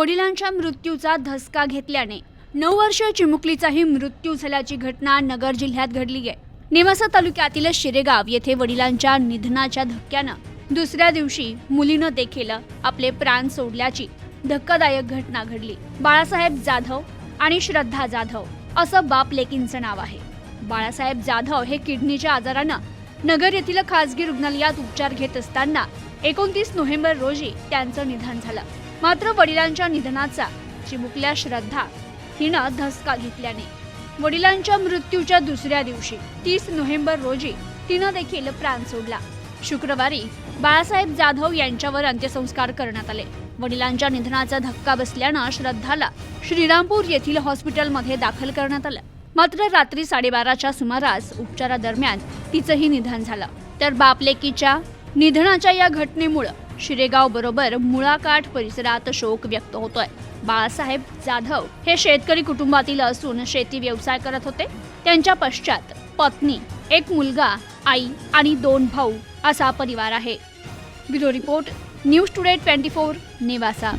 वडिलांच्या मृत्यूचा धसका घेतल्याने नऊ वर्ष चिमुकलीचाही मृत्यू झाल्याची घटना नगर जिल्ह्यात घडली आहे. नेवासा तालुक्यातील शिरेगाव येथे वडिलांच्या निधनाच्या धक्क्यानं दुसऱ्या दिवशी मुलीनं देखील आपले प्राण सोडल्याची धक्कादायक घटना घडली. बाळासाहेब जाधव आणि श्रद्धा जाधव असं बाप लेकींचं नाव आहे. बाळासाहेब जाधव हे किडनीच्या आजारानं नगर येथील खासगी रुग्णालयात उपचार घेत असताना एकोणतीस नोव्हेंबर रोजी त्यांचं निधन झालं. मात्र वडिलांच्या निधनाचा चिमुकल्या श्रद्धा हिनं धसका घेतल्याने. वडिलांच्या मृत्यूच्या दुसऱ्या दिवशी तीस नोव्हेंबर रोजी तिनं देखील प्राण सोडला. शुक्रवारी बाळासाहेब जाधव यांच्यावर अंत्यसंस्कार करण्यात आले. वडिलांच्या निधनाचा धक्का बसल्यानं श्रद्धाला श्रीरामपूर येथील हॉस्पिटलमध्ये दाखल करण्यात आलं. मात्र रात्री साडेबाराच्या सुमारास उपचारादरम्यान तिचंही निधन झालं. तर बापलेकीच्या निधनाच्या या घटनेमुळं शिरेगाव बरोबर मुळाकाठ परिसरात शोक व्यक्त होतोय. बाळासाहेब जाधव हे शेतकरी कुटुंबातील असून शेती व्यवसाय करत होते. त्यांच्या पश्चात पत्नी एक मुलगा आई आणि दोन भाऊ असा परिवार आहे. Bureau report news today twenty four Nevasa.